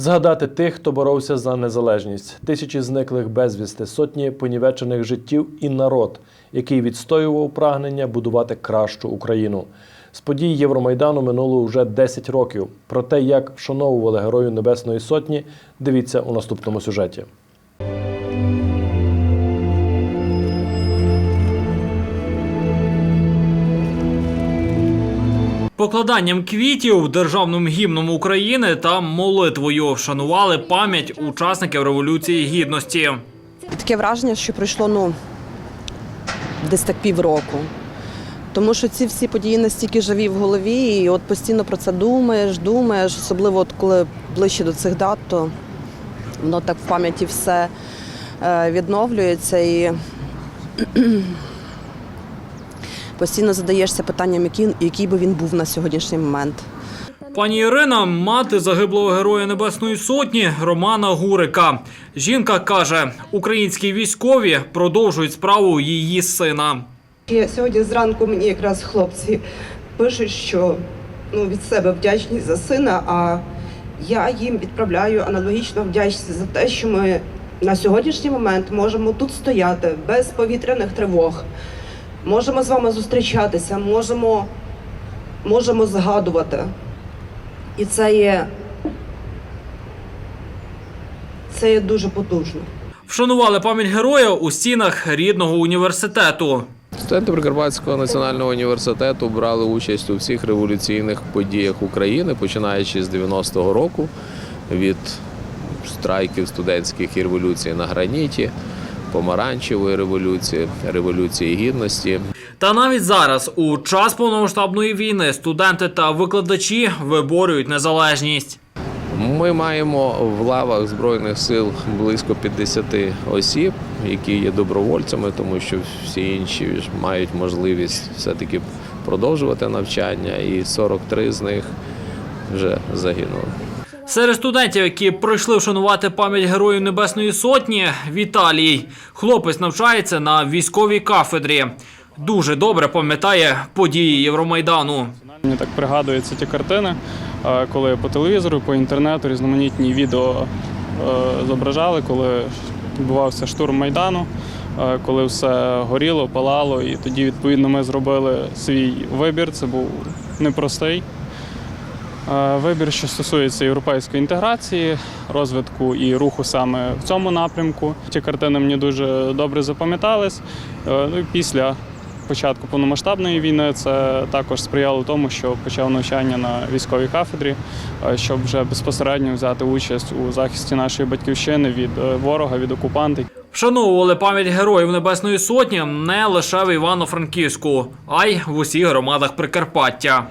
Згадати тих, хто боровся за незалежність, тисячі зниклих безвісти, сотні понівечених життів і народ, який відстоював прагнення будувати кращу Україну. З подій Євромайдану минуло вже 10 років. Про те, як вшановували Герою Небесної Сотні, дивіться у наступному сюжеті. Покладанням квітів, державним гімном України та молитвою вшанували пам'ять учасників Революції Гідності. Таке враження, що пройшло ну, десь так півроку. Тому що ці всі події настільки живі в голові, і от постійно про це думаєш, думаєш, особливо от коли ближче до цих дат, то воно так в пам'яті все е, відновлюється і постійно задаєшся питанням, який, який би він був на сьогоднішній момент. Пані Ірина мати загиблого героя Небесної Сотні Романа Гурика. Жінка каже, українські військові продовжують справу її сина. І сьогодні зранку мені якраз хлопці пишуть, що ну, від себе вдячні за сина, а я їм відправляю аналогічно вдячність за те, що ми на сьогоднішній момент можемо тут стояти без повітряних тривог, можемо з вами зустрічатися, можемо, можемо згадувати. І це є, це є дуже потужно. Вшанували пам'ять героя у стінах рідного університету. Студенти Прикарпатського національного університету брали участь у всіх революційних подіях України, починаючи з 90-го року від страйків студентських і революції на граніті, помаранчевої революції, революції гідності. Та навіть зараз, у час повномасштабної війни, студенти та викладачі виборюють незалежність. Ми маємо в лавах Збройних сил близько 50 осіб, які є добровольцями, тому що всі інші мають можливість все-таки продовжувати навчання, і 43 з них вже загинули. Серед студентів, які прийшли вшанувати пам'ять героїв Небесної Сотні, Віталій. Хлопець навчається на військовій кафедрі. Дуже добре пам'ятає події Євромайдану. Мені так пригадуються ті картини, е, коли по телевізору, по інтернету різноманітні відео е, зображали, коли відбувався штурм Майдану, е, коли все горіло, палало. І тоді, відповідно, ми зробили свій вибір. Це був непростий. Е, Вибір, що стосується європейської інтеграції, розвитку і руху саме в цьому напрямку. Ті картини мені дуже добре запам'ятались. Е, Ну після початку повномасштабної війни це також сприяло тому, що почав навчання на військовій кафедрі, е, щоб вже безпосередньо взяти участь у захисті нашої батьківщини від ворога, від окупантів. Вшановували пам'ять героїв Небесної Сотні не лише в Івано-Франківську, а й в усіх громадах Прикарпаття.